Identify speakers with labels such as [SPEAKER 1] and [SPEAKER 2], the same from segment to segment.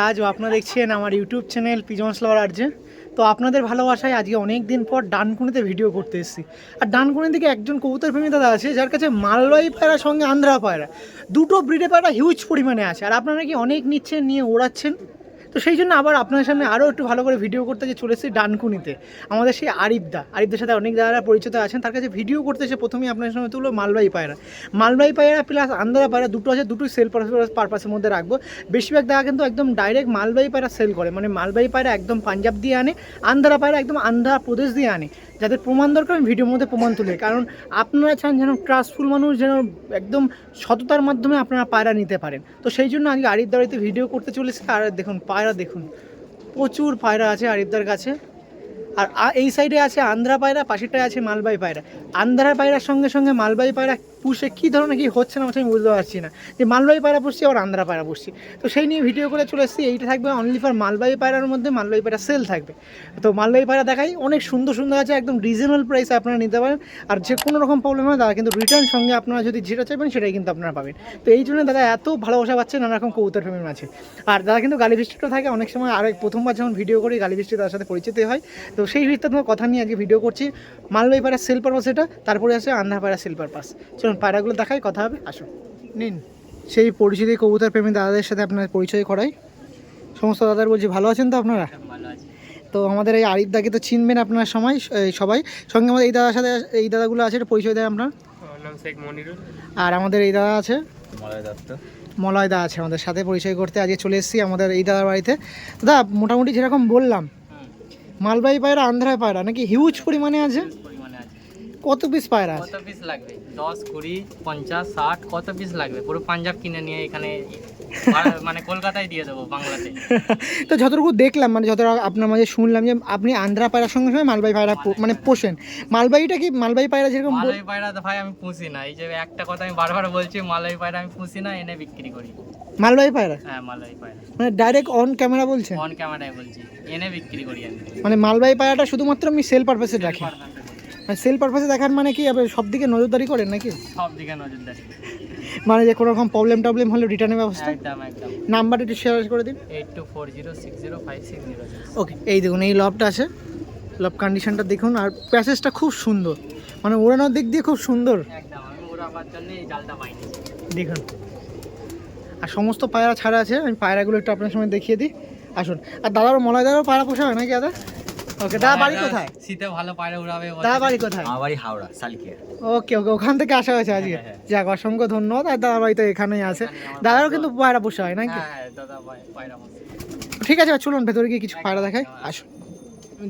[SPEAKER 1] রাজ, ও আপনারা দেখছেন আমার YouTube channel pigeons lover RJ. তো আপনাদের ভালোবাসায় আজকে অনেক দিন পর ডানকুনিতে ভিডিও করতে এসেছি। আর ডানকুনি থেকে একজন কবুতর প্রেমী দাদা আছে, যার কাছে মালবাহী পায়রা, সঙ্গে আন্ধ্রা পায়রা। দুটো ব্রিডে পায়রা হিউজ পরিমাণে আছে। আর আপনারা কি অনেক নিচ্ছেন, নিয়ে ওড়াচ্ছেন? তো সেই জন্য আবার আপনার সামনে আরও একটু ভালো করে ভিডিও করতে যে চলে ডানকুনিতে। আমাদের সেই আরিফদা। আরিফদের সাথে অনেক দাদারা পরিচিত আছেন, তার কাছে ভিডিও করতে এসে প্রথমেই আপনার সামনে তুলো মালবাহী পায়রা। মালবাহী পায়রা প্লাস আন্ধ্রা পায়রা দুটো আছে দুটোই সেল পারপাসের মধ্যে রাখব। বেশিরভাগ দাদা কিন্তু একদম ডাইরেক্ট মালবাহী পায়রা সেল করে। মানে মালবাহী পায়রা একদম পাঞ্জাব দিয়ে আনে আন্ধ্রা পায়রা একদম আন্ধ্রা প্রদেশ দিয়ে আনে। যাদের প্রমাণ দরকার, আমি ভিডিওর মধ্যে প্রমাণ তুলে কারণ আপনারা চান যেন ট্রাস্টফুল মানুষ যেন একদম সততার মাধ্যমে আপনারা পায়রা নিতে পারেন। তো সেই জন্য আজকে আরিফ দাঁড়িতে ভিডিও করতে চলেছি আর দেখুন, পায়রা দেখুন। প্রচুর পায়রা আছে আরিফদার কাছে। আর এই সাইডে আছে আন্ধ্রা পায়রা, পাশেরটায় আছে মালবাই পায়রা। আন্ধ্রা পায়রার সঙ্গে সঙ্গে মালবাই পায়রা পুষে কী ধরনের কি হচ্ছে না হচ্ছে আমি বুঝতে পারছি না। যে মালবাই পায়রা পুষছি, আবার আন্ধ্রা পায়রা পুষছি। তো সেই নিয়ে ভিডিও করে চলে এসেছি, এইটা থাকবে অনলি ফর মালবাই পায়রার মধ্যে মালবাই পায়রা সেল থাকবে। তো মালবাই পায়রা দেখাই, অনেক সুন্দর সুন্দর আছে, একদম রিজনেবল প্রাইসে আপনারা নিতে পারেন। আর যে কোনো রকম প্রবলেম হয় দাদা কিন্তু রিটার্ন সঙ্গে আপনারা যদি যেটা চাইবেন, সেটাই কিন্তু আপনারা পাবেন। তো এই জন্য দাদা এত ভালোবাসা পাচ্ছে নানা রকম কবুতর প্রেমীর মাঝে। আর দাদা কিন্তু গালি বৃষ্টিটা থাকে, অনেক সময় আরেক প্রথমবার যখন ভিডিও করি গালি বৃষ্টি তার সাথে পরিচিত হয়। তো সেই ভিত্তিতে তোমার কথা নিয়ে আজকে ভিডিও করছি। মালবাই পায়রা সেল পারপাস এটা, তারপরে আছে আন্ধ্রা পায়রা সেল পারপাস চলুন পায়রাগুলো দেখাই কথা হবে। আসুন নিন। সেই পরিচিত কবুতর প্রেমী দাদাদের সাথে আপনার পরিচয় করাই। সমস্ত দাদার বলছি ভালো আছেন তো আপনারা? তো আমাদের এই আরিফ দাকে তো চিনবেন আপনার সময় এই সবাই। সঙ্গে আমাদের এই দাদার সাথে এই দাদাগুলো আছে এটা পরিচয় দেয় আপনার।
[SPEAKER 2] আমার নাম শেখ মনিরুল।
[SPEAKER 1] আর আমাদের এই দাদা আছে?
[SPEAKER 2] মলয়
[SPEAKER 1] দা আছে আমাদের সাথে পরিচয় করতে। আজকে চলে এসেছি আমাদের এই দাদার বাড়িতে। দাদা মোটামুটি যেরকম বললাম মালবাহী পায়রা আন্ধ্রায় পায়রা নাকি হিউজ পরিমাণে আছে? কত পিস পায়রা
[SPEAKER 2] কত পিস লাগবে? দশ কুড়ি পঞ্চাশ ষাট কত পিস লাগবে? পুরো পাঞ্জাব কিনে নিয়ে এখানে মানে কলকাতায় দিয়ে দেবো বাংলাতে।
[SPEAKER 1] তো যতটুকু দেখলাম মানে যতটা আপনার মাঝে শুনলাম যে আপনি আন্ধ্রা পায়রার সঙ্গে সঙ্গে মালবাহী পায়রা মানে পোষেন। মালবাহীটা কি মালবাহী পায়রা যেরকম
[SPEAKER 2] মালয় পায়রা তো ভাই আমি পুষি না। এই যে একটা কথা আমি বারবার বলছি মালয় পায়রা আমি পুষি না এনে বিক্রি করি।
[SPEAKER 1] মালবাহী পায়রা?
[SPEAKER 2] হ্যাঁ মালয় পায়রা।
[SPEAKER 1] মানে ডাইরেক্ট অন ক্যামেরা বলছেন?
[SPEAKER 2] অন ক্যামেরায় বলছি। এনে বিক্রি করি আমি।
[SPEAKER 1] মানে মালবাহী পায়রাটা শুধুমাত্র আমি সেল পারপাসে রাখি। সেল পারপাসে দেখার মানে কি আপনি সব দিকে নজরদারি করেন নাকি?
[SPEAKER 2] সব দিকে নজরদারি।
[SPEAKER 1] মানে যে কোনো রকম প্রবলেম টবলেম হলে রিটার্নের ব্যবস্থা?
[SPEAKER 2] একদম একদম।
[SPEAKER 1] নাম্বারটা একটু শেয়ার করে দিন।
[SPEAKER 2] Eight two four zero six zero five six zero
[SPEAKER 1] okay এই দেখুন এই লবটা আছে। লব কন্ডিশনটা দেখুন আর প্যাসেজটা খুব সুন্দর। মানে ওড়ানোর দিক দিয়ে খুব সুন্দর।
[SPEAKER 2] একদম আমি ওরাবার জন্য এই জালটা পাইনি
[SPEAKER 1] দেখুন। আর সমস্ত পায়রা ছাড়া আছে আমি পায়রাগুলো একটু আপনার সময় দেখিয়ে দিই। আসুন। আর দাদারও মলয় দাদারও পায়রা পোষা হয় নাকি দাদা? ওকে দাদা বাড়ি কোথায়?
[SPEAKER 2] শীতে ভালো পায়রা উড়াবে।
[SPEAKER 1] দাদা বাড়ি কোথায়?
[SPEAKER 3] আমার বাড়ি হাওড়া সালকিয়া।
[SPEAKER 1] ওকে ওকে ওখান থেকে আসা হয়েছে আজকে।
[SPEAKER 2] হ্যাঁ,
[SPEAKER 1] যাক অসংখ্য ধন্যবাদ। আর দাদা বাড়ি তো এখানেই আছে। দাদারও কিন্তু পায়রা পোষা হয় নাকি?
[SPEAKER 2] হ্যাঁ।
[SPEAKER 1] ঠিক আছে আর চলুন ভেতরে গিয়ে কিছু পায়রা দেখায় আসুন।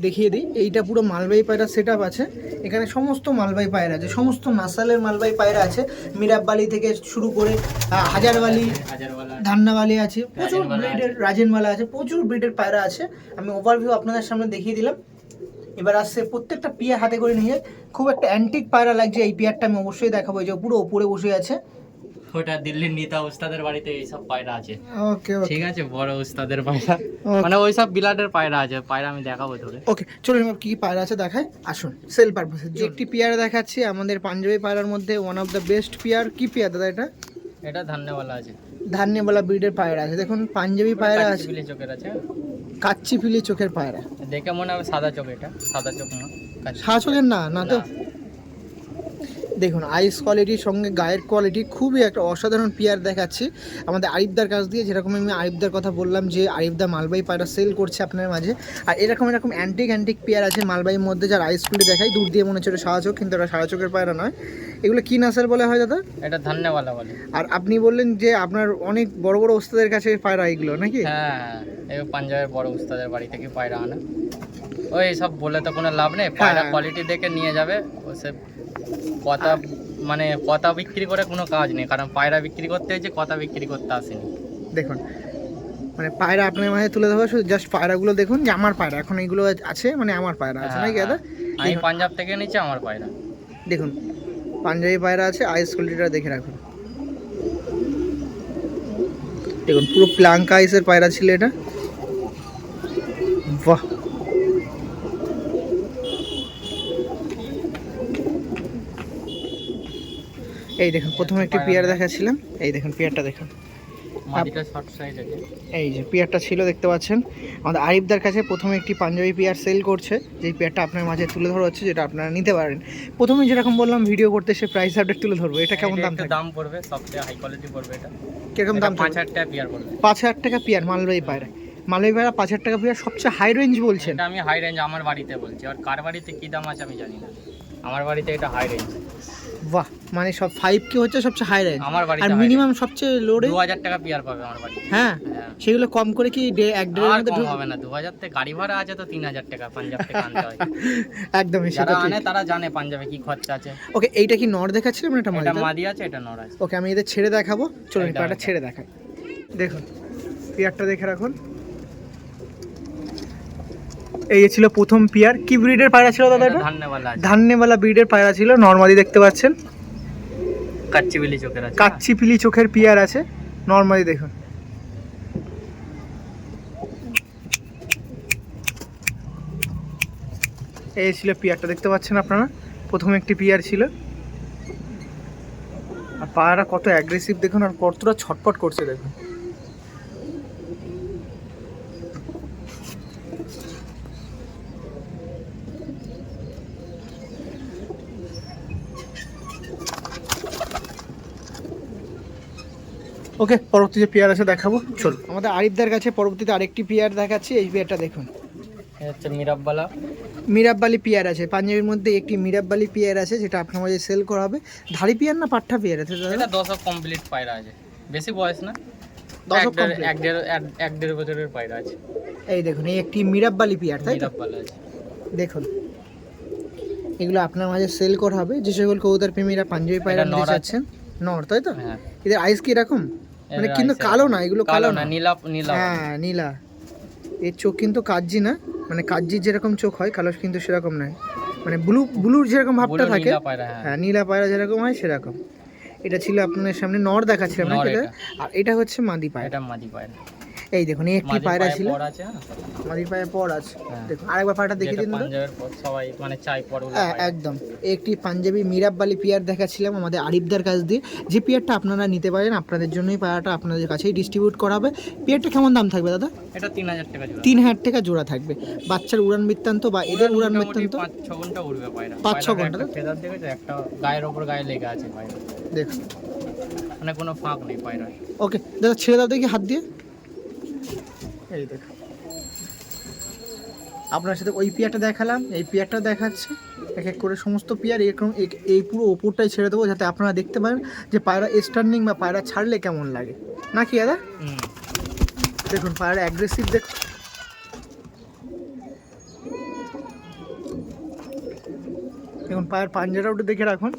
[SPEAKER 1] দেখিয়ে দিই। এইটা পুরো মালবাহী পায়রা সেট আছে। এখানে সমস্ত মালবাহী পায়রা আছে। সমস্ত নাসালের মালবাহী পায়রা আছে। মিরাববালি থেকে শুরু করে হাজারবালি ধান্নাবালি আছে। প্রচুর ব্রিডের রাজেনবালা আছে। প্রচুর ব্রিডের পায়রা আছে। আমি ওভারভিউ আপনাদের সামনে দেখিয়ে দিলাম। এবার আসছে প্রত্যেকটা পিয়ার হাতে করে নিয়ে। খুব একটা অ্যান্টিক পায়রা লাগছে এই পিয়ারটা আমি অবশ্যই দেখাবো। যে পুরো ওপরে বসে আছে।
[SPEAKER 2] ওটা দিল্লির নেতা উস্তাদের বাড়িতে এইসব পায়রা আছে।
[SPEAKER 1] ওকে
[SPEAKER 2] ঠিক আছে বড় উস্তাদের পায়রা. মানে ওইসব বিলাটের পায়রা আছে পায়রা আমি দেখাবো ধরে
[SPEAKER 1] ওকে চলুন কি কি পায়রা আছে দেখাই। আসুন সেল পারপাসে একটি পেয়ার দেখাচ্ছি আমাদের পাঞ্জাবি পায়রার মধ্যে one of the best pair. কি পেয়ার দাদা এটা?
[SPEAKER 2] এটা ধান্যওয়ালা আছে।
[SPEAKER 1] ধান্যবালা ব্রিডের পায়রা আছে। দেখুন পাঞ্জাবি পায়রা আছে।
[SPEAKER 2] চোখের আছে।
[SPEAKER 1] কাচ্চি ফিলি চোখের পায়রা।
[SPEAKER 2] দেখে মনে হবে সাদা চোখ এটা সাদা চোখ না।
[SPEAKER 1] সাহা চোখের না না তো। দেখুন আইস কোয়ালিটির সঙ্গে গায়ের কোয়ালিটি খুবই একটা অসাধারণ পেয়ার দেখাচ্ছি। আমাদের আরিফদার কাছ দিয়ে যেরকম আমি আরিফদার কথা বললাম যে আরিফদা মালবাই পায়রা সেল করছে আপনার মাঝে আর এরকম এরকম অ্যান্টিক অ্যান্টিক পেয়ার আছে মালবাইয়ের মধ্যে যার আইস কোয়ালিটি দেখাই দূর দিয়ে মনে হচ্ছে সাদা চোখ কিন্তু ওটা সাদা চোখের পায়রা নয়। এগুলো কি নাসাল বলে হয় দাদা?
[SPEAKER 2] এটা ধান্যওয়ালা বলে।
[SPEAKER 1] আর আপনি বললেন যে আপনার অনেক বড় বড় ওস্তাদের কাছে পায়রা এগুলো নাকি?
[SPEAKER 2] হ্যাঁ পাঞ্জাবের বড় ওস্তাদের বাড়ি থেকে পায়রা আনা। ওই সব বলে তো কোনো লাভ নেই পায়রা
[SPEAKER 1] হ্যাঁ।
[SPEAKER 2] কোয়ালিটি দেখে নিয়ে যাবে ও সে কথা মানে কথা বিক্রি করে কোনো কাজ নেই কারণ পায়রা বিক্রি করতে হয়েছে কথা বিক্রি করতে আসেনি।
[SPEAKER 1] দেখুন মানে পায়রা আপনার মাঝে তুলে দেবো শুধু জাস্ট পায়রাগুলো দেখুন যে আমার পায়রা এখন এইগুলো আছে মানে আমার পায়রা আছে নাকি দাদা?
[SPEAKER 2] হ্যাঁ, আমি পাঞ্জাব থেকে নিচ্ছি আমার পায়রা।
[SPEAKER 1] দেখুন পাঞ্জাবি পায়রা আছে আইস কোয়ালিটিটা দেখে রাখুন। দেখুন পুরো প্লাঙ্ক আইসের পায়রা ছিল এটা। বাহ! এই দেখুন প্রথমে একটি পেয়ার দেখাচ্ছিলাম। এই দেখুন পেয়ারটা দেখুন। এই যে পেয়ারটা ছিল দেখতে পাচ্ছেন। আমাদের আরিফদার কাছে প্রথমে একটি পাঞ্জাবি পেয়ার সেল করছে যেই পেয়ারটা আপনার মাঝে তুলে ধরা হচ্ছে যেটা আপনারা নিতে পারেন। প্রথমে যেরকম বললাম ভিডিও করতে সে প্রাইস আপডেট তুলে ধরবো। এটা কেমন দাম
[SPEAKER 2] দাম পড়বে সবচেয়ে হাই কোয়ালিটি পড়বে এটা।
[SPEAKER 1] কীরকম দাম
[SPEAKER 2] পাঁচ হাজার টাকা পিয়ার পড়বে।
[SPEAKER 1] পাঁচ হাজার টাকা পেয়ার মালবাহী পায়রা। মালবাহী পায়রা পাঁচ হাজার টাকা পেয়ার সবচেয়ে হাই রেঞ্জ বলছেন।
[SPEAKER 2] আমি হাই রেঞ্জ আমার বাড়িতে বলছি। আর কার বাড়িতে কি দাম আছে আমি জানি না। আমার বাড়িতে এটা হাই রেঞ্জ
[SPEAKER 1] বাহ মানে সব ফাইভ কি হচ্ছে সবচেয়ে হাই রেঞ্জ
[SPEAKER 2] আমার বাড়িতে
[SPEAKER 1] আর মিনিমাম সবচেয়ে লো রেঞ্জ
[SPEAKER 2] দু হাজার টাকা পিয়ার পাবে আমার বাড়িতে।
[SPEAKER 1] হ্যাঁ
[SPEAKER 2] হ্যাঁ।
[SPEAKER 1] সেগুলো কম করে কি ডে- এক দেড়ের
[SPEAKER 2] আর
[SPEAKER 1] মধ্যে
[SPEAKER 2] হবে না দু হাজার থেকে গাড়ি ভাড়া আছে তো তিন হাজার টাকা পাঞ্জাব থেকে আনতে হয়।
[SPEAKER 1] একদমই সেটা
[SPEAKER 2] আনে তারা জানে পাঞ্জাবে কি খরচা আছে।
[SPEAKER 1] ওকে এইটা কি নর দেখাচ্ছিলাম না এটা
[SPEAKER 2] এটা
[SPEAKER 1] মালটা?
[SPEAKER 2] মাদি আছে এটা নর আছে।
[SPEAKER 1] ওকে আমি এদের ছেড়ে দেখাবো। চলুন
[SPEAKER 2] এটা
[SPEAKER 1] ছেড়ে দেখাই। দেখুন পেয়ারটা দেখে রাখুন। এই ছিল প্রথম পিয়ার। কি ব্রিডের পায়রা ছিল দাদা এটা?
[SPEAKER 2] আছে।
[SPEAKER 1] ব্রিডের পায়রা ছিল নর্মালি দেখতে পাচ্ছেন।
[SPEAKER 2] কাচ্চি বিলি চোখের আছে।
[SPEAKER 1] কাচ্চি পিলি চোখের পেয়ার আছে নর্মালি দেখুন। এই ছিল পিয়ারটা দেখতে পাচ্ছেন আপনারা? প্রথম একটি পিয়ার ছিল। আর পায়রা কত অ্যাগ্রেসিভ দেখুন আর কতটা ছটপট করছে দেখুন। ওকে পরবর্তী যে পেয়ার আছে দেখাবো। চল। আমাদের আরিফদার কাছে পরবর্তীতে আরেকটি পেয়ার দেখাচ্ছি এই পেয়ারটা দেখুন।
[SPEAKER 2] হচ্ছে মিরাববালা।
[SPEAKER 1] মিরাব্বালি পেয়ার আছে পাঞ্জাবির মধ্যে একটি মিরাব্বালি পেয়ার আছে যেটা আপনার মাঝে সেল করা হবে। ধাড়ি পেয়ার না পাঠা পেয়ার আছে দাদা?
[SPEAKER 2] এটা দশক কমপ্লিট পায়রা আছে। বেশি বয়স না? এক দেড়- এক দেড় এক- এক দেড় বছরের পায়রা আছে।
[SPEAKER 1] এই দেখুন এই একটি মিরাব্বালি পেয়ার তাই
[SPEAKER 2] মিরাববালা আছে।
[SPEAKER 1] দেখুন। এগুলো আপনার মাঝে সেল করা হবে। যে সকল কবুতর প্রেমীরা পাঞ্জাবি পায়রা নিতে। চাচ্ছেন নর তাই তো?
[SPEAKER 2] হ্যাঁ।
[SPEAKER 1] এদের আইস কি এরকম? মানে কিন্তু কালো না এগুলো
[SPEAKER 2] কালো না নীলা নীলা।
[SPEAKER 1] হ্যাঁ নীলা। এর চোখ কিন্তু কাজি না মানে কাজির যেরকম চোখ হয় কালো কিন্তু সেরকম নয়। মানে ব্লু ব্লুর যেরকম ভাবটা থাকে
[SPEAKER 2] হ্যাঁ।
[SPEAKER 1] হ্যাঁ নীলা পায়রা যেরকম হয় সেরকম। এটা ছিল আপনাদের সামনে নর দেখাচ্ছিলাম না। আর এটা হচ্ছে মাদি পায়রা।
[SPEAKER 2] এটা মাদি পায়রা।
[SPEAKER 1] এই দেখুন এই একটি পায়রা
[SPEAKER 2] পায়ে
[SPEAKER 1] ছিল।
[SPEAKER 2] হ্যাঁ।
[SPEAKER 1] মাদির পায়ে পর আছে।
[SPEAKER 2] হ্যাঁ।
[SPEAKER 1] দেখুন আরেকবার পায়রাটা দেখিয়ে দিন
[SPEAKER 2] সবাই মানে চাই
[SPEAKER 1] হ্যাঁ একদম। একটি পাঞ্জাবি মিরাব্বালি পিয়ার দেখাচ্ছিলাম আমাদের আরিফদার কাছ দিয়ে। যে পিয়ারটা আপনারা নিতে পারেন আপনাদের জন্যই পায়রাটা আপনাদের কাছেই ডিস্ট্রিবিউট করা হবে। পিয়ারটা কেমন দাম থাকবে দাদা?
[SPEAKER 2] এটা তিন হাজার টাকা জোড়া।
[SPEAKER 1] তিন হাজার টাকা জোড়া থাকবে। বাচ্চার উড়ান বৃত্তান্ত বা এদের উড়ান বৃত্তান্ত?
[SPEAKER 2] পাঁচ ছ ঘণ্টা উড়বে পায়রা।
[SPEAKER 1] পাঁচ ছ
[SPEAKER 2] ঘণ্টা ফেদার দেখেছ? একটা গায়ের ওপর গায়ে লেগে আছে পায়রা।
[SPEAKER 1] দেখুন।
[SPEAKER 2] মানে কোনো ফাঁক নেই পায়রা
[SPEAKER 1] ওকে দাদা ছেড়ে দাও দেখি হাত দিয়ে। এই দেখো। আপনার সাথে ওই পিয়ারটা দেখালাম এই পিয়ারটা দেখাচ্ছে। এক এক করে সমস্ত পিয়ার এরকম এই পুরো ওপরটাই ছেড়ে দেবো যাতে আপনারা দেখতে পারেন যে পায়রা স্টার্নিং বা পায়রা ছাড়লে কেমন লাগে। নাকি দাদা? দেখুন পায়রা অ্যাগ্রেসিভ দেখুন দেখুন পায়ের পাঞ্জাটা ওটা দেখে রাখুন।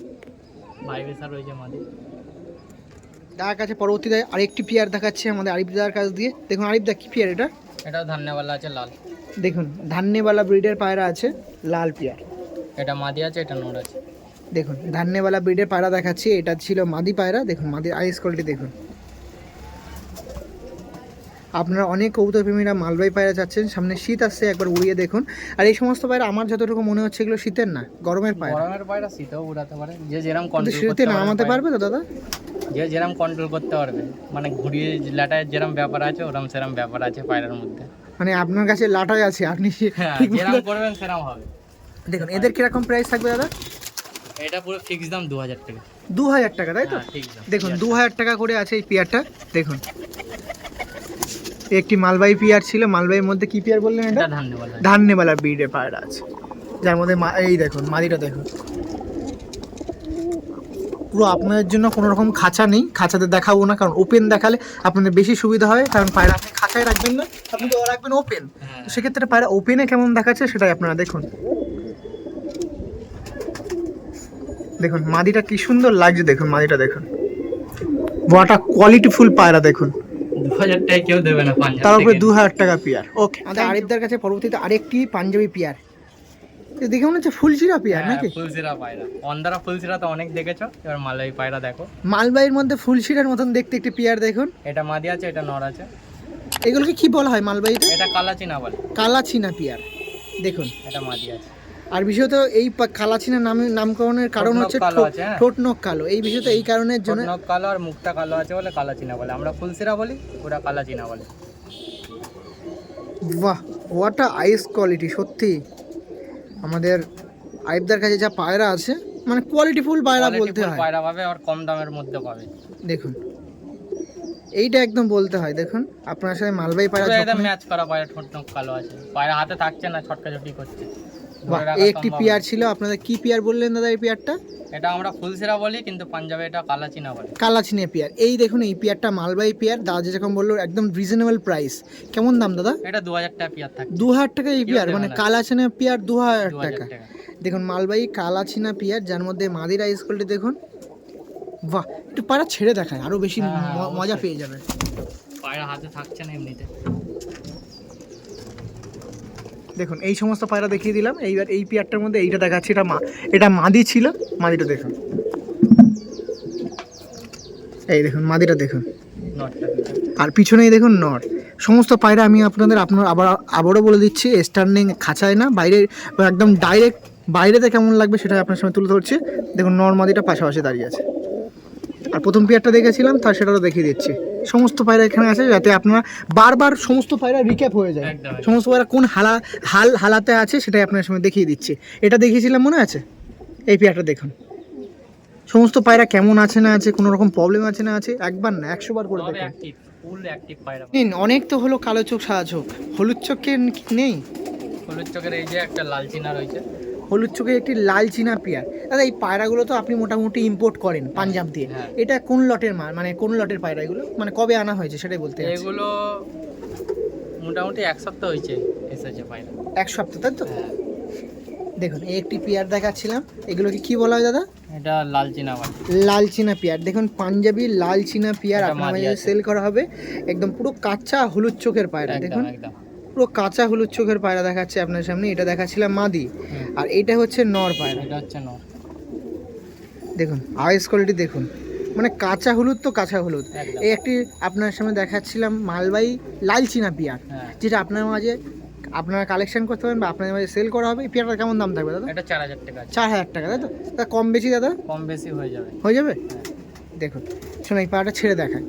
[SPEAKER 2] ভাইবেসার রয়েছে মাদি
[SPEAKER 1] তার কাছে পরবর্তীতে আরেকটি পিয়ার দেখাচ্ছে আমাদের আরিফদার কাছ দিয়ে। দেখুন আরিফদা কি পিয়ার এটা?
[SPEAKER 2] এটা ধান্যবালা আছে লাল।
[SPEAKER 1] দেখুন ধান্যবালা ব্রিডের পায়রা আছে লাল পিয়ার।
[SPEAKER 2] এটা মাদি আছে এটা নোর আছে।
[SPEAKER 1] দেখুন ধান্যবালা ব্রিডের পায়রা দেখাচ্ছি এটা ছিল মাদি পায়রা। দেখুন মাদির আইস কোয়ালিটি দেখুন। আপনারা অনেক কবুতর প্রেমীরা মালবাই পায়রা চাচ্ছেন সামনে শীত আসছে একবার উড়িয়ে দেখুন। আর এই সমস্ত পায়রা আমার যতটুকু মনে হচ্ছে এগুলো শীতের না গরমের পায়রা।
[SPEAKER 2] গরমের পায়রা শীতেও উড়াতে পারে যে যেরকম
[SPEAKER 1] শীতে নামাতে পারবে তো দাদা?
[SPEAKER 2] যে যেরকম কন্ট্রোল করতে পারবে। মানে ঘুরিয়ে ল্যাটায় যেরকম ব্যাপার আছে ওরম সেরম ব্যাপার আছে পায়রার মধ্যে।
[SPEAKER 1] মানে আপনার কাছে লাটাই আছে আপনি
[SPEAKER 2] হ্যাঁ যেরকম করবেন সেরকম হবে।
[SPEAKER 1] দেখুন এদের কীরকম প্রাইস থাকবে দাদা?
[SPEAKER 2] এটা পুরো ফিক্স দাম দু হাজার টাকা।
[SPEAKER 1] দু হাজার টাকা তাই তো?
[SPEAKER 2] হ্যাঁ
[SPEAKER 1] দেখুন দু হাজার টাকা করে আছে এই পিয়ারটা দেখুন। একটি মালবাহী পিয়ার ছিল মালবাহীর মধ্যে কি পিয়ার বললেন এটা?
[SPEAKER 2] ধান্যবালা।
[SPEAKER 1] ধান্যবালা ব্রিডের পায়রা আছে। যার মধ্যে এই দেখুন মাদিটা দেখুন। পুরো আপনাদের জন্য কোনো রকম খাঁচা নেই। খাঁচাতে দেখাবো না কারণ ওপেন দেখালে আপনাদের বেশি সুবিধা হয় কারণ পায়রা আপনি খাঁচায় রাখবেন না আপনি তো রাখবেন ওপেন
[SPEAKER 2] হ্যাঁ।
[SPEAKER 1] সেক্ষেত্রে পায়রা ওপেনে কেমন দেখাচ্ছে সেটাই আপনারা দেখুন। দেখুন মাদিটা কি সুন্দর লাগছে দেখুন মাদিটা দেখুন। বড়টা কোয়ালিটিফুল পায়রা দেখুন।
[SPEAKER 2] দু হাজার টাকা কেউ দেবে না পাঞ্জাব
[SPEAKER 1] তার উপরে দু হাজার টাকা পিয়ার। ওকে আমাদের আরিফদার কাছে পরবর্তীতে আরেকটি পাঞ্জাবি পিয়ার। দেখে মনে হচ্ছে ফুলচিরা পিয়ার
[SPEAKER 2] হ্যাঁ,
[SPEAKER 1] নাকি?
[SPEAKER 2] ফুলসিরা পায়রা। অন্ধারা ফুলসিরা তো অনেক দেখেছ? এবার মালয় পায়রা দেখো।
[SPEAKER 1] মালবাইয়ের মধ্যে ফুলশিরার মতন দেখতে একটি পিয়ার দেখুন।
[SPEAKER 2] এটা মাদি আছে এটা নর আছে।
[SPEAKER 1] এগুলোকে কি বলা হয় মালবাইতে?
[SPEAKER 2] এটা কালাচি না বলে।
[SPEAKER 1] কালা চিনা পিয়ার। দেখুন।
[SPEAKER 2] এটা মাদি আছে।
[SPEAKER 1] আর বিশেষত এই কালাচিনা নামে নামকরণের কারণ হচ্ছে ঠোঁট-
[SPEAKER 2] হ্যাঁ।
[SPEAKER 1] ঠোঁট নখ কালো। এই বিশেষত এই কারণের জন্য
[SPEAKER 2] নখ কালো আর মুখটা কালো আছে বলে কালা চিনা বলে। আমরা ফুলসিরা বলি ওরা কালা চিনা বলে।
[SPEAKER 1] বাহ হোয়াট আইস কোয়ালিটি সত্যি। আমাদের আইবদার কাছে যা পায়রা আছে মানে কোয়ালিটি ফুল
[SPEAKER 2] পায়রা
[SPEAKER 1] বলতে হয়।
[SPEAKER 2] পায়রা পাবে আর কম দামের মধ্যে পাবে।
[SPEAKER 1] দেখুন এইটা একদম বলতে হয় দেখুন আপনার সাথে মালবাই পায়রা
[SPEAKER 2] একদম ম্যাচ করা পায়রা ঠোঁট কালো আছে। পায়রা হাতে থাকছে না ছটকা ছটকি করছে।
[SPEAKER 1] এই একটি পেয়ার ছিল। আপনাদের কি পেয়ার বললেন দাদা এই পেয়ারটা?
[SPEAKER 2] এটা আমরা ফুলসিরা বলি কিন্তু পাঞ্জাবে এটা কালা চিনা বলে।
[SPEAKER 1] কালাচিনে পেয়ার। এই দেখুন এই পেয়ারটা মালবাই পেয়ার। দাদা যেরকম বলল একদম রিজনেবল প্রাইস কেমন দাম দাদা?
[SPEAKER 2] এটা দু হাজার টাকা পিয়ার থাকে।
[SPEAKER 1] দু হাজার টাকা এই পেয়ার? মানে। কালাচিনে পেয়ার দু হাজার টাকা। দেখুন মালবাই কালাচিনা পেয়ার যার মধ্যে মাদির আইস কোয়ালিটি দেখুন। বাহ একটু পায়রা ছেড়ে দেখায় আরও বেশি
[SPEAKER 2] হ্যাঁ, অবশ্যই।
[SPEAKER 1] মজা পেয়ে যাবে
[SPEAKER 2] পায়রা হাতে থাকছে না এমনিতে।
[SPEAKER 1] দেখুন এই সমস্ত পায়রা দেখিয়ে দিলাম। এইবার এই পেয়ারটার মধ্যে এইটা দেখাচ্ছি এটা মা এটা মাদি ছিল। মাদিটা দেখুন। এই দেখুন মাদিটা দেখুন। আর পিছনেই দেখুন নর। সমস্ত পায়রা আমি আপনাদের আপনার আবার আবারও বলে দিচ্ছি স্ট্যান্ডিং খাঁচায় না। বাইরে একদম ডাইরেক্ট বাইরেতে কেমন লাগবে সেটা আপনার সামনে তুলে ধরছি। দেখুন নর মাদিটা পাশাপাশি দাঁড়িয়ে আছে। আর প্রথম পেয়ারটা দেখেছিলাম তার সেটাও দেখিয়ে দিচ্ছি। সমস্ত পায়রা এখানে আছে যাতে আপনারা বারবার সমস্ত পায়রা রিক্যাপ হয়ে যায়। সমস্ত পায়রা কোন হালা হাল হালাতে আছে সেটাই আপনার সামনে দেখিয়ে দিচ্ছি। এটা দেখিয়েছিলাম মনে আছে? এই পেয়ারটা দেখুন। সমস্ত পায়রা কেমন আছে না আছে কোনো রকম প্রবলেম আছে না আছে একবার না একশো বার করে দেখুন। নিন অনেক তো হলো কালো চোখ সাদা চোখ। হলুদ চোখের নেই?
[SPEAKER 2] হলুদ চোখের এই যে একটা লাল চিনা রয়েছে।
[SPEAKER 1] হলুদ চোখের একটি লাল চিনা পেয়ার। দাদা এই পায়রাগুলো তো আপনি মোটামুটি ইম্পোর্ট করেন পাঞ্জাব দিয়ে।
[SPEAKER 2] হ্যাঁ।
[SPEAKER 1] এটা কোন লটের মাল মানে কোন লটের পায়রা এগুলো? মানে কবে আনা হয়েছে সেটাই বলতে।
[SPEAKER 2] এগুলো মোটামুটি এক সপ্তাহ হয়েছে এসেছে পায়রা।
[SPEAKER 1] এক সপ্তাহ তাই তো?
[SPEAKER 2] হ্যাঁ।
[SPEAKER 1] দেখুন এই একটি পেয়ার দেখাচ্ছিলাম। এগুলোকে কি বলা হয় দাদা?
[SPEAKER 2] এটা লাল চিনা
[SPEAKER 1] লাল চিনা পেয়ার। দেখুন পাঞ্জাবি লাল চিনা পেয়ার আপনার সেল করা হবে। একদম পুরো কাঁচা হলুদ চোখের পায়রা। দেখুন।
[SPEAKER 2] একদম।
[SPEAKER 1] পুরো কাঁচা হলুদ চোখের পায়রা দেখাচ্ছে আপনার সামনে এটা দেখাচ্ছিলাম মাদি। আর এটা হচ্ছে নর পায়রা।
[SPEAKER 2] এটা হচ্ছে নর।
[SPEAKER 1] দেখুন আইস কোয়ালিটি দেখুন। মানে কাঁচা হলুদ তো কাঁচা হলুদ। এই একটি আপনার সামনে দেখাচ্ছিলাম মালবাই লাল চিনা পিয়ার
[SPEAKER 2] হ্যাঁ।
[SPEAKER 1] যেটা আপনার মাঝে আপনারা কালেকশন করতে পারেন বা আপনাদের মাঝে সেল করা হবে এই কেমন দাম থাকবে দাদা?
[SPEAKER 2] এটা চার হাজার টাকা
[SPEAKER 1] চার হাজার টাকা তাই তো? তা কম বেশি দাদা?
[SPEAKER 2] কম বেশি হয়ে যাবে।
[SPEAKER 1] হয়ে যাবে। দেখুন শোনো এই পায়াটা ছেড়ে দেখায়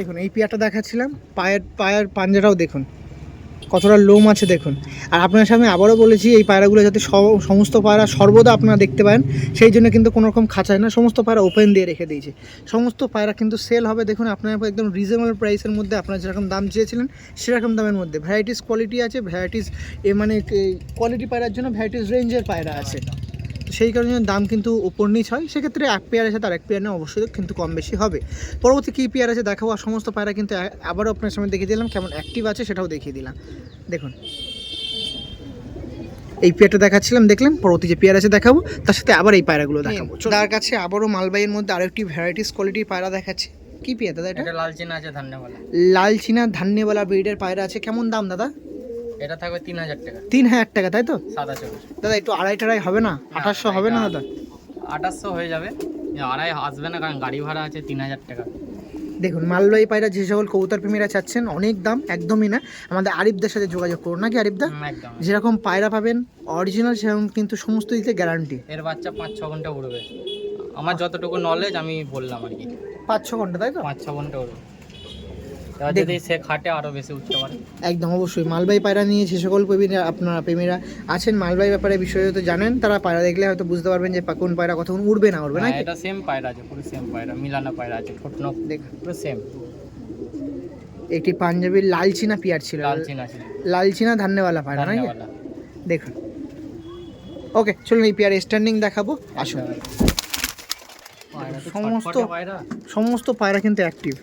[SPEAKER 1] দেখুন, এই পেয়ারটা দেখাচ্ছিলাম, পায়ের পায়ের পাঞ্জাটাও দেখুন, কতটা লোম আছে দেখুন। আর আপনার সামনে আবারও বলেছি, এই পায়রাগুলো যাতে সমস্ত পায়রা সর্বদা আপনারা দেখতে পারেন, সেই জন্য কিন্তু কোনো রকম খাঁচায় না, সমস্ত পায়রা ওপেন দিয়ে রেখে দিয়েছে। সমস্ত পায়রা কিন্তু সেল হবে, দেখুন, আপনার একদম রিজনেবল প্রাইসের মধ্যে আপনারা যেরকম দাম চেয়েছিলেন, সেরকম দামের মধ্যে। ভ্যারাইটিস কোয়ালিটি আছে ভ্যারাইটিস এ মানে কোয়ালিটি পায়রার জন্য ভ্যারাইটিস রেঞ্জের পায়রা আছে। তো সেই কারণে দাম কিন্তু উপর নিচ হয় সেক্ষেত্রে এক পেয়ার আছে তার এক পেয়ার না অবশ্যই কিন্তু কম বেশি হবে। পরবর্তী কী পেয়ার আছে দেখাবো আর সমস্ত পায়রা কিন্তু আবারও আপনার সামনে দেখিয়ে দিলাম কেমন অ্যাক্টিভ আছে সেটাও দেখিয়ে দিলাম। দেখুন। এই পেয়ারটা দেখাচ্ছিলাম দেখলেন? পরবর্তী যে পেয়ার আছে দেখাবো তার সাথে আবার এই পায়রাগুলো দেখাবো। তার কাছে আবারও মালবাইয়ের মধ্যে আরও একটি ভ্যারাইটিস কোয়ালিটির পায়রা দেখাচ্ছে। কি পেয়ার দাদা এটা?
[SPEAKER 2] এটা লাল চিনা আছে ধন্যবাদ
[SPEAKER 1] লাল চিনা ধান্যওয়ালা ব্রিডের পায়রা আছে। কেমন দাম দাদা?
[SPEAKER 2] এটা থাকবে তিন হাজার টাকা।
[SPEAKER 1] তিন হাজার টাকা তাই তো?
[SPEAKER 2] সাদা চব্বিশ
[SPEAKER 1] দাদা একটু আড়াই টাড়াই হবে না? আঠাশশো হবে না দাদা?
[SPEAKER 2] আঠাশশো হয়ে যাবে। আড়াই আসবে না কারণ গাড়ি ভাড়া আছে তিন হাজার টাকা।
[SPEAKER 1] দেখুন মালবাহী পায়রা যে সকল কবুতর প্রেমীরা চাচ্ছেন অনেক দাম একদমই না। আমাদের আরিফদের সাথে যোগাযোগ করুন নাকি আরিফদা? যেরকম পায়রা পাবেন অরিজিনাল সেরকম কিন্তু সমস্ত দিতে গ্যারান্টি
[SPEAKER 2] এর বাচ্চা পাঁচ ছ ঘণ্টা উড়বে। আমার যতটুকু নলেজ আমি বললাম আর কি।
[SPEAKER 1] পাঁচ ছ ঘণ্টা তাই তো?
[SPEAKER 2] পাঁচ ছ ঘণ্টা উড়বে। যদি সে খাটে আরও বেশি উঠতে পারে।
[SPEAKER 1] একদম অবশ্যই। মালবাহী পায়রা নিয়ে যে সকল প্রেমীরা আপনারা প্রেমীরা আছেন মালবাহী ব্যাপারে বিষয়ে তো জানেন তারা পায়রা দেখলে হয়তো বুঝতে পারবেন যে কোন পায়রা কতক্ষণ উড়বে না উড়বে না
[SPEAKER 2] এটা সেম পায়রা আছে পুরো সেম পায়রা মিলানো পায়রা আছে ঠোঁট নখ
[SPEAKER 1] দেখ।
[SPEAKER 2] পুরো সেম
[SPEAKER 1] একটি পাঞ্জাবির লাল চিনা পিয়ার ছিল।
[SPEAKER 2] লাল চিনা আছে
[SPEAKER 1] লাল চিনা ধান্যওয়ালা পায়রা নাকি? দেখুন। ওকে চলুন এই পেয়ার স্ট্যান্ডিং দেখাবো। আসুন। সমস্ত-
[SPEAKER 2] পায়রা?
[SPEAKER 1] সমস্ত পায়রা কিন্তু অ্যাক্টিভ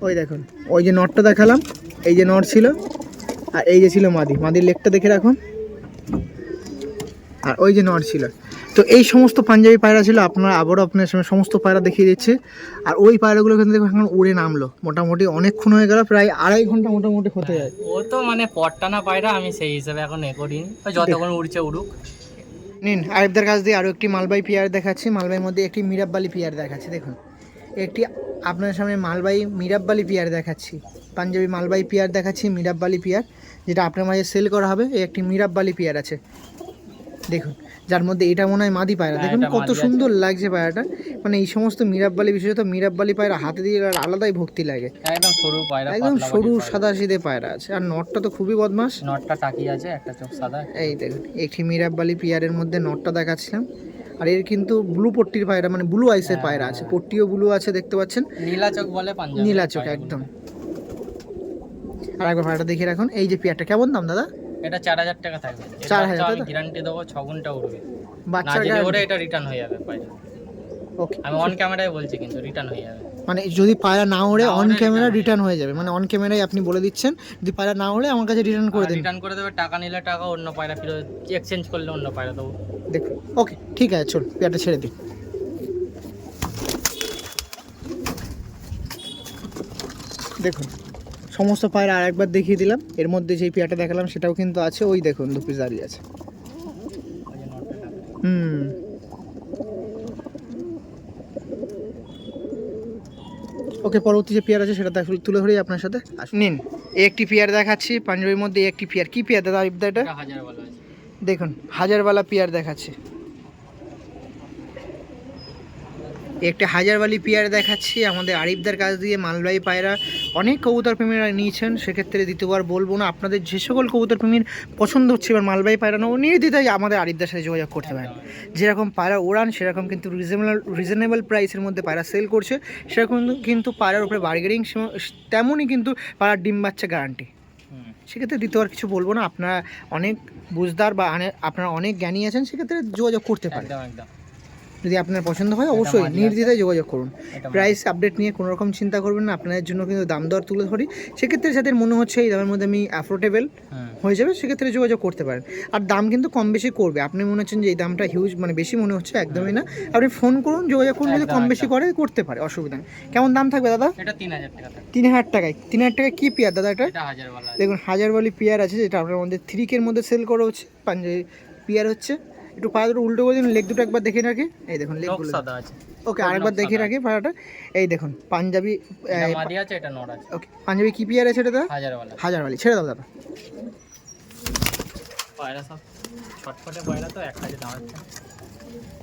[SPEAKER 1] ওই দেখুন ওই যে নটটা দেখালাম এই যে নট ছিল আর এই যে ছিল মাদি। মাদির লেকটা দেখে রাখুন। আর ওই যে নট ছিল। তো এই সমস্ত পাঞ্জাবি পায়রা ছিল আপনারা আবারও আপনার সামনে সমস্ত পায়রা দেখিয়ে দিচ্ছে। আর ওই পায়রাগুলো কিন্তু দেখুন এখন উড়ে নামলো। মোটামুটি অনেকক্ষণ হয়ে গেল প্রায় আড়াই ঘণ্টা মোটামুটি হতে যায়।
[SPEAKER 2] ও তো মানে পট্টানা পায়রা আমি সেই হিসাবে এখন এ করিনি। যতক্ষণ উড়ছে উড়ুক।
[SPEAKER 1] নিন আরিফদের কাছ দিয়ে আরও একটি মালবাই পেয়ার দেখাচ্ছি। মালবাইয়ের মধ্যে একটি মিরাব্বালি পেয়ার দেখাচ্ছি, দেখুন। একটি আপনার সামনে মালবাই মিরাব্বালি পেয়ার দেখাচ্ছি, পাঞ্জাবি মালবাই পেয়ার দেখাচ্ছি, মিরাব্বালি পেয়ার, যেটা আপনার মাঝে সেল করা হবে। এই একটি মিরাব্বালি পেয়ার আছে। দেখুন যার মধ্যে এটা মনে হয় মাদি পায়রা।
[SPEAKER 2] হ্যাঁ,
[SPEAKER 1] দেখুন কত সুন্দর লাগছে পায়রাটা। মানে এই সমস্ত মিরাব্বালি বিশেষত মিরাব্বালি পায়রা হাতে দিয়ে আর আলাদাই ভক্তি লাগে।
[SPEAKER 2] একদম সরু পায়রা
[SPEAKER 1] একদম সরু সাদা সিধে পায়রা আছে। আর নটটা তো খুবই বদমাস।
[SPEAKER 2] নটটা টাকি আছে একটা চোখ সাদা
[SPEAKER 1] এই দেখুন একটি মিরাব্বালি পিয়ারের মধ্যে নটটা দেখাচ্ছিলাম। আর এর কিন্তু ব্লু পট্টির পায়রা মানে ব্লু আইসের
[SPEAKER 2] হ্যাঁ,
[SPEAKER 1] পায়রা আছে। পট্টিও ব্লু আছে দেখতে পাচ্ছেন।
[SPEAKER 2] নীলা চোখ বলে পাঞ্জাবি
[SPEAKER 1] নীলা চোখ একদম। আর একবার পায়রাটা দেখে রাখুন। এই যে পেয়ারটা কেমন দাম দাদা?
[SPEAKER 2] এটা চার হাজার টাকা থাকবে।
[SPEAKER 1] 4,000 তাই তো?
[SPEAKER 2] গ্যারান্টি দেবো ছ ঘণ্টা উঠবে। না
[SPEAKER 1] বাচ্চার
[SPEAKER 2] যদি ওরে এটা রিটার্ন হয়ে যাবে পায়রা
[SPEAKER 1] ওকে
[SPEAKER 2] আমি অন ক্যামেরায় বলছি কিন্তু রিটার্ন হয়ে যাবে।
[SPEAKER 1] মানে যদি পায়রা না ওড়ে অন ক্যামেরা রিটার্ন হয়ে যাবে। মানে অন ক্যামেরায় আপনি বলে দিচ্ছেন যদি পায়রা না ওড়ে আমার কাছে রিটার্ন করে দিন।
[SPEAKER 2] রিটার্ন করে দেবে টাকা নিলে টাকা অন্য পায়রা ফিরত এক্সচেঞ্জ করলে অন্য পায়রা দেবো।
[SPEAKER 1] দেখুন ওকে ঠিক আছে চল পেয়ারটা ছেড়ে দিন। দেখুন সমস্ত পায়রা আরেকবার দেখিয়ে দিলাম। এর মধ্যে যেই পেয়ারটা দেখালাম সেটাও কিন্তু আছে। ওই দেখুন দু পিস দাঁড়িয়ে আছে। হুম। ওকে পরবর্তী যে পেয়ার আছে সেটা দেখ- তুলে ধরি আপনার সাথে। নিন এই একটি পেয়ার দেখাচ্ছি পাঞ্জাবির মধ্যে একটি পেয়ার। কি পেয়ার দাদা এটা? দেখুন হাজারওয়ালা পেয়ার দেখাচ্ছে। একটি হাজারওয়ালি পেয়ার দেখাচ্ছি। আমাদের আরিফদার কাছ দিয়ে মালবাহী পায়রা অনেক কবুতর প্রেমীরা নিয়েছেন। সেক্ষেত্রে দ্বিতীয়বার বলব না, আপনাদের যে সকল কবুতর প্রেমীর পছন্দ হচ্ছে এবার মালবাহী পায়রা না নেব নির্দ্বিধায় আমাদের আরিফদার সাথে যোগাযোগ করতে পারেন। যেরকম পায়রা ওড়ান সেরকম কিন্তু রিজনেবল রিজনেবল প্রাইসের মধ্যে পায়রা সেল করছে। সেরকম কিন্তু পায়রার উপরে বার্গেনিং তেমনই কিন্তু পায়রার ডিম বাচ্চা গ্যারান্টি সেক্ষেত্রে দ্বিতীয়বার কিছু বলব না, আপনারা অনেক বুঝদার বা আপনারা অনেক জ্ঞানী আছেন, সেক্ষেত্রে যোগাযোগ করতে পারেন।
[SPEAKER 2] একদম।
[SPEAKER 1] যদি আপনার পছন্দ হয় অবশ্যই নির্দ্বিধায় যোগাযোগ করুন। প্রাইস আপডেট নিয়ে কোনো রকম চিন্তা করবেন না আপনাদের জন্য কিন্তু দাম দর তুলে ধরি। সেক্ষেত্রে যাদের মনে হচ্ছে এই দামের মধ্যে আমি অ্যাফোর্ডেবল হয়ে যাবে সেক্ষেত্রে যোগাযোগ করতে পারেন। আর দাম কিন্তু কম বেশি করবে। আপনি মনে হচ্ছেন যে এই দামটা হিউজ মানে বেশি মনে হচ্ছে একদমই না। আপনি ফোন করুন যোগাযোগ করুন যদি কম বেশি করে করতে পারে অসুবিধা নেই। কেমন দাম থাকবে দাদা?
[SPEAKER 2] তিন হাজার
[SPEAKER 1] তিন হাজার টাকায়। তিন হাজার টাকায় কী পেয়ার দাদা এটা?
[SPEAKER 2] এটা হাজার বলা
[SPEAKER 1] দেখুন হাজারওয়ালি পেয়ার আছে যেটা আপনার মধ্যে থ্রিকের মধ্যে সেল করা হচ্ছে। পাঞ্জাবি পেয়ার হচ্ছে। একটু পা দুটো উল্টো করে দিন লেগ দুটো একবার দেখে রাখি। এই দেখুন লেগগুলো
[SPEAKER 2] সাদা আছে।
[SPEAKER 1] ওকে আরেকবার দেখে রাখি পাড়াটা এই দেখুন পাঞ্জাবি
[SPEAKER 2] মাদি আছে এটা নর আছে।
[SPEAKER 1] ওকে পাঞ্জাবি কি পেয়ার আছে এটা দাদা হাজারওয়ালি ছেড়ে দাও দাদা।
[SPEAKER 2] পায়রা সব ছটফটে পায়রা তো এক কাজে দাঁড়াচ্ছে।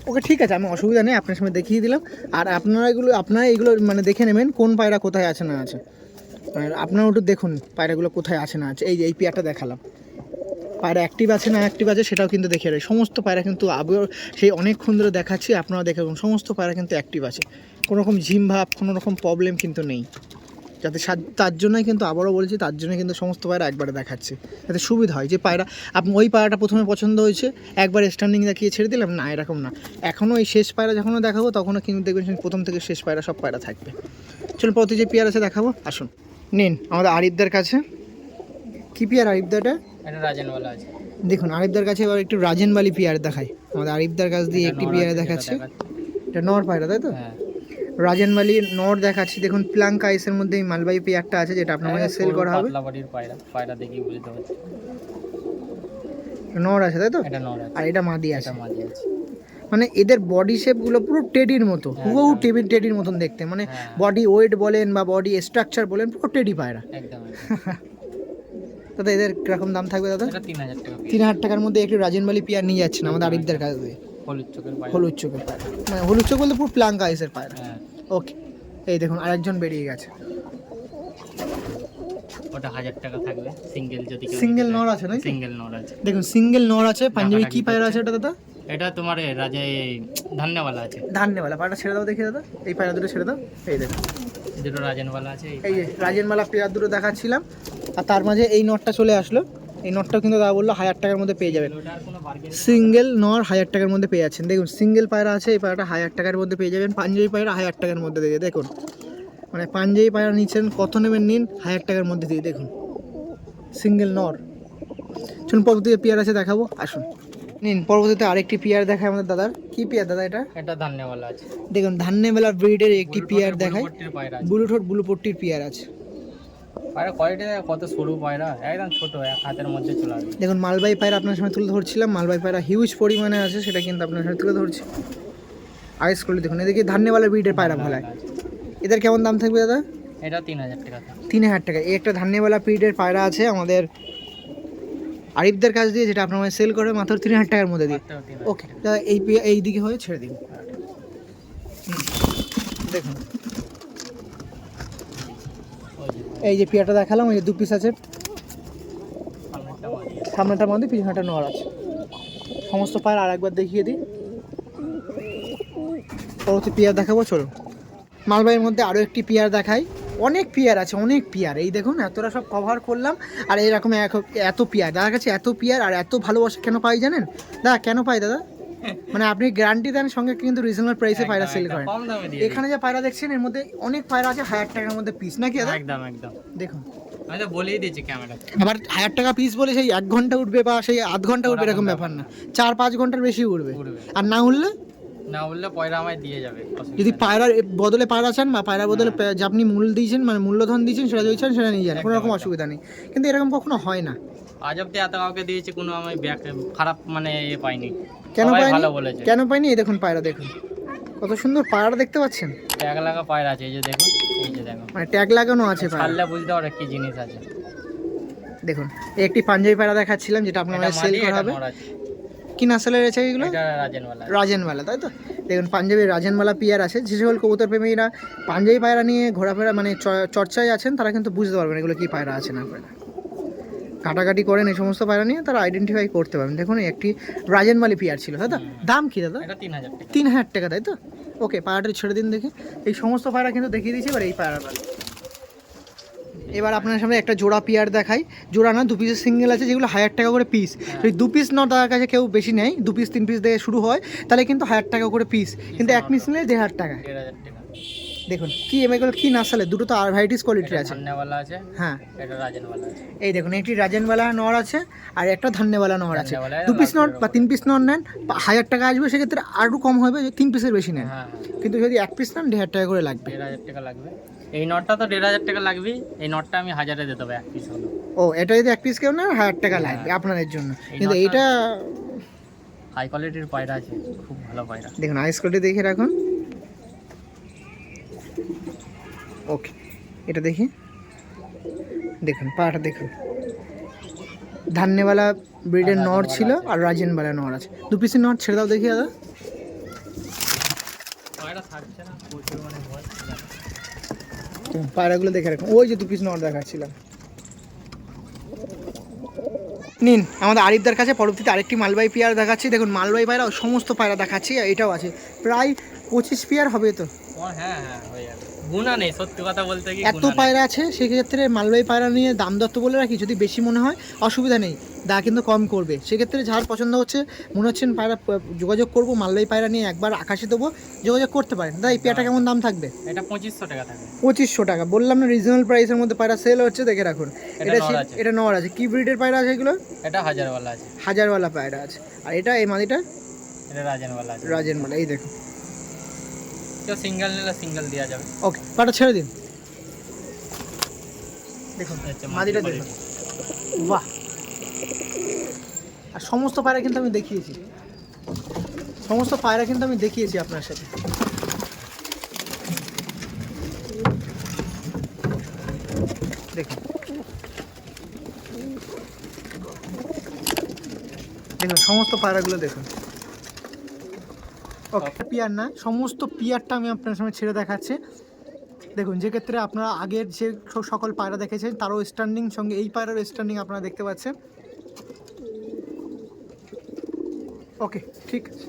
[SPEAKER 1] ওকে ঠিক আছে আমি অসুবিধা নেই আপনার সামনে দেখিয়ে দিলাম। আর আপনারা এগুলো আপনারা এগুলো মানে দেখে নেবেন কোন পায়রা কোথায় আছে না আছে। আর আপনারা একটু দেখুন পায়রাগুলো কোথায় আছে না আছে। এই যে এই পেয়ারটা দেখালাম। পায়রা অ্যাক্টিভ আছে না অ্যাক্টিভ আছে সেটাও কিন্তু দেখে রাখি সমস্ত পায়রা কিন্তু আবার সেই অনেকক্ষণ ধরে দেখাচ্ছি আপনারা দেখে রাখুন সমস্ত পায়রা কিন্তু অ্যাক্টিভ আছে। কোনো রকম ঝিম ভাব, কোনো রকম প্রবলেম কিন্তু নেই। যাতে তার জন্যই কিন্তু আবারও বলছি, তার জন্য কিন্তু সমস্ত পায়রা একবারে দেখাচ্ছে। যাতে সুবিধা হয় যে পায়রা আপনি ওই পায়রাটা প্রথমে পছন্দ হয়েছে, একবার স্ট্যান্ডিং দেখিয়ে ছেড়ে দিলাম, না, এরকম না। এখনও এই শেষ পায়রা যখনও দেখাবো, তখনও কিন্তু দেখবেন প্রথম থেকে শেষ পায়রা সব পায়রা থাকবে। চলুন প্রতি যে পেয়ার আছে দেখাবো, আসুন। নিন, আমাদের আরিফদার কাছে। কী পেয়ার আরিফদাটা
[SPEAKER 2] এটা রাজেন আছে।
[SPEAKER 1] দেখুন আরিফদার কাছে এবার একটু রাজেনবালি পেয়ার দেখাই। আমাদের আরিফদার কাছ দিয়ে একটি পেয়ার দেখাচ্ছে। এটা নর পায়রা তাই তো?
[SPEAKER 2] হ্যাঁ।
[SPEAKER 1] রাজেনবালি নর দেখাচ্ছি। দেখুন প্লাঙ্ক আইসের মধ্যে এই মালবাই পেয়ারটা আছে যেটা আপনার মাঝে সেল করা হবে।
[SPEAKER 2] পায়রা পায়রা দেখি বুঝতে পারছি।
[SPEAKER 1] নর আছে তাই তো?
[SPEAKER 2] এটা নর আছে।
[SPEAKER 1] আর এটা মাদি আছে।
[SPEAKER 2] মাঝি আছে।
[SPEAKER 1] মানে এদের বডি শেপগুলো পুরো টেডির মতো। হুবহু টেবিল টেডির মতন দেখতে। মানে
[SPEAKER 2] হ্যাঁ।
[SPEAKER 1] বডি ওয়েট বলেন বা বডি স্ট্রাকচার বলেন পুরো টেডি পায়রা।
[SPEAKER 2] একদম।
[SPEAKER 1] দাদা এদের কীরকম দাম থাকবে দাদা?
[SPEAKER 2] তিন হাজার টাকা
[SPEAKER 1] তিন হাজার টাকার মধ্যে একটু রাজেনবালি পিয়ার নিয়ে যাচ্ছেন আমাদের আরিফদের কাছ। দিয়ে
[SPEAKER 2] হলুদ চোখের পায়রা।
[SPEAKER 1] হলুদ চোখের পায়রা। মানে হলুদ চোখ বলতে পুরো প্লাঙ্ক আইসের পায়রা।
[SPEAKER 2] হ্যাঁ।
[SPEAKER 1] ওকে এই দেখুন আরেকজন বেরিয়ে গেছে।
[SPEAKER 2] ওটা হাজার টাকা থাকবে সিঙ্গেল যদি
[SPEAKER 1] সিঙ্গেল নর আছে নাকি?
[SPEAKER 2] সিঙ্গেল নর আছে।
[SPEAKER 1] দেখুন সিঙ্গেল নর আছে পাঞ্জাবি কি পায়রা আছে এটা দাদা?
[SPEAKER 2] এটা তোমার রাজা ধান্যওয়ালা আছে।
[SPEAKER 1] পায়রাটা ছেড়ে দাও দেখি দাদা। এই পায়রা দুটো ছেড়ে দাও। এই দেখুন।
[SPEAKER 2] দুটো রাজেনওয়ালা আছে এই
[SPEAKER 1] যে রাজেনমালা পেয়ার দুটো দেখাচ্ছিলাম আর তার মাঝে এই নটটা চলে আসলো। এই নটটাও কিন্তু দাদা বলল হাজার টাকার মধ্যে পেয়ে যাবেন। সিঙ্গেল নর হাজার টাকার মধ্যে পেয়ে যাচ্ছেন। দেখুন সিঙ্গেল পায়রা আছে এই পায়রাটা হাজার টাকার মধ্যে পেয়ে যাবেন। পাঞ্জাবি পায়রা হাজার টাকার মধ্যে দিয়ে দেখুন। মানে পাঞ্জাবি পায়রা নিচ্ছেন কত নেবেন নিন? হাজার টাকার মধ্যে দিয়ে দেখুন। সিঙ্গেল নর। চলুন পরবর্তীতে পেয়ার আছে দেখাবো। আসুন। নিন পরবর্তীতে আরেকটি পেয়ার দেখায় আমাদের দাদার। কি পেয়ার দাদা এটা?
[SPEAKER 2] এটা ধান্যওয়ালা আছে।
[SPEAKER 1] দেখুন ধান্যবেলা ব্রিডের একটি পেয়ার দেখায়।
[SPEAKER 2] বুলুপট্টির পায়রা আছে।
[SPEAKER 1] পায়রা
[SPEAKER 2] কোয়ালিটি কত সরু পায়রা একদম ছোট এক হাতের মধ্যে চলে আসবে।
[SPEAKER 1] দেখুন মালবাই পায়রা আপনার সামনে তুলে ধরছিলাম। মালবাই পায়রা হিউজ পরিমাণে আছে সেটা কিন্তু আপনার সামনে তুলে ধরছি। আইস করলে দেখুন এদিকে ধান্যবালা ব্রিডের পায়রা ভালো। এদের কেমন দাম থাকবে দাদা?
[SPEAKER 2] এটা তিন হাজার টাকা
[SPEAKER 1] তিন হাজার টাকা। এই একটা ধান্যওয়ালা পিরিয়ডের পায়রা আছে আমাদের আরিফদের কাছ দিয়ে যেটা আপনার সেল করে মাত্র তিন হাজার টাকার মধ্যে দিয়ে। ওকে এই এই দিকে হয়ে ছেড়ে দিন। দেখুন। এই যে পিয়াটা দেখালাম ওই যে দু পিস আছে। সামনেটার মধ্যে পিছনেটা নেওয়ার আছে। সমস্ত পায়ের আর একবার দেখিয়ে দিই। পরবর্তী পিয়ার দেখাবো চলো মালবাইয়ের মধ্যে আরও একটি পিয়ার দেখাই। অনেক পিয়ার আছে অনেক পিয়ার। এই দেখুন এতটা সব কভার করলাম আর এরকম এত পিয়ার। দাদার কাছে এত পিয়ার আর এত ভালোবাসা কেন পাই জানেন? দাদা কেন পাই দাদা? মানে আপনি গ্যারান্টি দেন সঙ্গে কিন্তু রিজনেবল প্রাইসে পায়রা সেল করেন। এখানে যে পায়রা দেখছেন এর মধ্যে অনেক পায়রা আছে হাজার টাকার মধ্যে পিস নাকি।
[SPEAKER 2] একদম একদম।
[SPEAKER 1] দেখুন।
[SPEAKER 2] আমি তো বলেই দিয়েছি ক্যামেরা
[SPEAKER 1] আবার হাজার টাকা পিস বলে সেই এক ঘণ্টা উঠবে বা সেই আধ ঘণ্টা উঠবে এরকম ব্যাপার না। চার পাঁচ ঘণ্টার বেশি উঠবে। আর না উঠলে?
[SPEAKER 2] না বললে পয়রা আমায় দিয়ে যাবে।
[SPEAKER 1] যদি পায়রার বদলে পায়রা চান বা পায়রার বদলে পে- যে আপনি মূল দিয়েছেন মানে মূল্যধন দিয়েছেন সেটা যদি চান সেটা নিয়ে যান কোনো রকম অসুবিধা নেই। কিন্তু এরকম কখনো হয় না।
[SPEAKER 2] আজ অব্দি এত কাউকে দিয়েছি কোনো আমি ব্যাক খারাপ মানে এ পাইনি
[SPEAKER 1] কেন পাইনি কেন পাইনি এই দেখুন পায়রা দেখুন। কত সুন্দর পায়রা দেখতে পাচ্ছেন?
[SPEAKER 2] ট্যাগ লাগা পায়রা আছে এই যে দেখুন এই যে দেখুন।
[SPEAKER 1] মানে ট্যাগ লাগানো আছে পায়রা।
[SPEAKER 2] ছাড়লে বুঝতে পারো কি জিনিস আছে।
[SPEAKER 1] দেখুন একটি পাঞ্জাবি পায়রা দেখাচ্ছিলাম যেটা আপনার সেল করা হবে। কি নাসেলের রয়েছে এগুলো?
[SPEAKER 2] রাজেনওয়ালা
[SPEAKER 1] রাজেনওয়ালা তাই তো? দেখুন পাঞ্জাবি রাজেনওয়ালা পিয়ার আছে। যে সকল কবুতর প্রেমীরা পাঞ্জাবি পায়রা নিয়ে ঘোরাফেরা মানে চর্চায় আছেন তারা কিন্তু বুঝতে পারবেন এগুলো কি পায়রা আছে না পায়রা। কাটাকাটি করেন এই সমস্ত পায়রা নিয়ে তারা আইডেন্টিফাই করতে পারবেন। দেখুন একটি রাজেনওয়ালি পিয়ার ছিল তাই তো? দাম কি দাদা?
[SPEAKER 2] তিন হাজার টাকা।
[SPEAKER 1] তিন হাজার টাকা তাই তো? ওকে পায়রাটা ছেড়ে দিন দেখি। এই সমস্ত পায়রা কিন্তু দেখিয়ে দিয়েছি এবার এই পায়রাটা। এবার আপনার সামনে একটা জোড়া পিয়ার দেখাই। জোড়া না দু পিসের সিঙ্গেল আছে যেগুলো হাজার টাকা করে পিস এই দু পিস ন টাকার কাছে কেউ বেশি নেয় দু পিস তিন পিস দিয়ে শুরু হয় তাহলে কিন্তু হাজার টাকা করে পিস কিন্তু এক পিস নিলে দেড় হাজার টাকা। দেখুন কি এগুলো কি নাসালে দুটো তো আর ভ্যারাইটিস কোয়ালিটির আছে।
[SPEAKER 2] ধান্যাওয়ালা আছে
[SPEAKER 1] হ্যাঁ।
[SPEAKER 2] এটা রাজেনওয়ালা আছে।
[SPEAKER 1] এই দেখুন একটি রাজেনওয়ালা নর আছে আর একটা ধান্যওয়ালা নর আছে। দু পিস নর বা তিন পিস নর নেন হাজার টাকা আসবে সেক্ষেত্রে আরও কম হবে তিন পিসের বেশি নেন।
[SPEAKER 2] হ্যাঁ হ্যাঁ।
[SPEAKER 1] কিন্তু যদি এক পিস নেন দেড় হাজার টাকা করে লাগবে।
[SPEAKER 2] দেড় হাজার টাকা লাগবে। এই নটটা তো দেড় হাজার টাকা লাগবেই এই নটটা আমি হাজারে দিতে হবে এক পিস হলো।
[SPEAKER 1] ও এটা যদি এক পিস কেউ না হাজার টাকা লাগবে আপনাদের জন্য। কিন্তু এইটা
[SPEAKER 2] হাই কোয়ালিটির পায়রা আছে খুব ভালো পায়রা।
[SPEAKER 1] দেখুন আইস কোয়ালিটি দেখে রাখুন। ওকে এটা দেখি। দেখুন পাটা দেখুন। ধান্যওয়ালা ব্রিডের নর ছিল আর রাজেনওয়ালা নর আছে। দু পিসের নর ছেড়ে দাও দেখি দাদা।
[SPEAKER 2] পায়রা থাকছে না প্রচুর মানে
[SPEAKER 1] পায়রাগুলো দেখে রাখুন ওই যে দু পিস নর দেখাচ্ছিলাম। নিন আমাদের আরিফদার কাছে পরবর্তীতে আরেকটি মালবাই পেয়ার দেখাচ্ছি। দেখুন মালবাই পায়রা সমস্ত পায়রা দেখাচ্ছি এটাও আছে। প্রায় পঁচিশ পেয়ার হবে তো?
[SPEAKER 2] হ্যাঁ হ্যাঁ গুণা নেই সত্যি কথা বলতে
[SPEAKER 1] এত পায়রা আছে সেক্ষেত্রে মালবাই পায়রা নিয়ে দাম দত্ত বলে রাখি যদি বেশি মনে হয় অসুবিধা নেই। দা কিন্তু কম করবে। সেক্ষেত্রে যার পছন্দ হচ্ছে মনে হচ্ছেন পায়রা যোগাযোগ করব মালবাই পায়রা নিয়ে একবার আকাশে দেবো যোগাযোগ করতে পারেন। দাদা এই পেয়ারটা কেমন দাম থাকবে?
[SPEAKER 2] এটা পঁচিশশো টাকা থাকবে।
[SPEAKER 1] পঁচিশশো টাকা। বললাম না রিজনেবল প্রাইসের মধ্যে পায়রা সেল হচ্ছে দেখে রাখুন।
[SPEAKER 2] এটা
[SPEAKER 1] এটা
[SPEAKER 2] নর আছে।
[SPEAKER 1] কি ব্রিডের পায়রা আছে এগুলো?
[SPEAKER 2] এটা হাজারওয়ালা আছে।
[SPEAKER 1] হাজারওয়ালা পায়রা আছে। আর এটা এই মাদিটা?
[SPEAKER 2] এটা রাজেনওয়ালা আছে।
[SPEAKER 1] রাজেনওয়ালা এই দেখুন।
[SPEAKER 2] সিঙ্গেল নিলে সিঙ্গেল দেওয়া যাবে।
[SPEAKER 1] ওকে পাটা ছেড়ে দিন। দেখুন
[SPEAKER 2] আচ্ছা,
[SPEAKER 1] মাদিটা দেখুন। বাহ! আর সমস্ত পায়রা কিন্তু আমি দেখিয়েছি। সমস্ত পায়রা কিন্তু আমি দেখিয়েছি আপনার সাথে। দেখুন। সমস্ত পায়রাগুলো দেখুন। ওকে পিয়ার না, সমস্ত পিয়ারটা আমি আপনার সামনে ছেড়ে দেখাচ্ছি। দেখুন, যে ক্ষেত্রে আপনারা আগের যে সকল পায়রা দেখেছেন, তারও স্ট্যান্ডিং সঙ্গে এই পায়রার স্ট্যান্ডিং আপনারা দেখতে পাচ্ছেন। ওকে ঠিক আছে।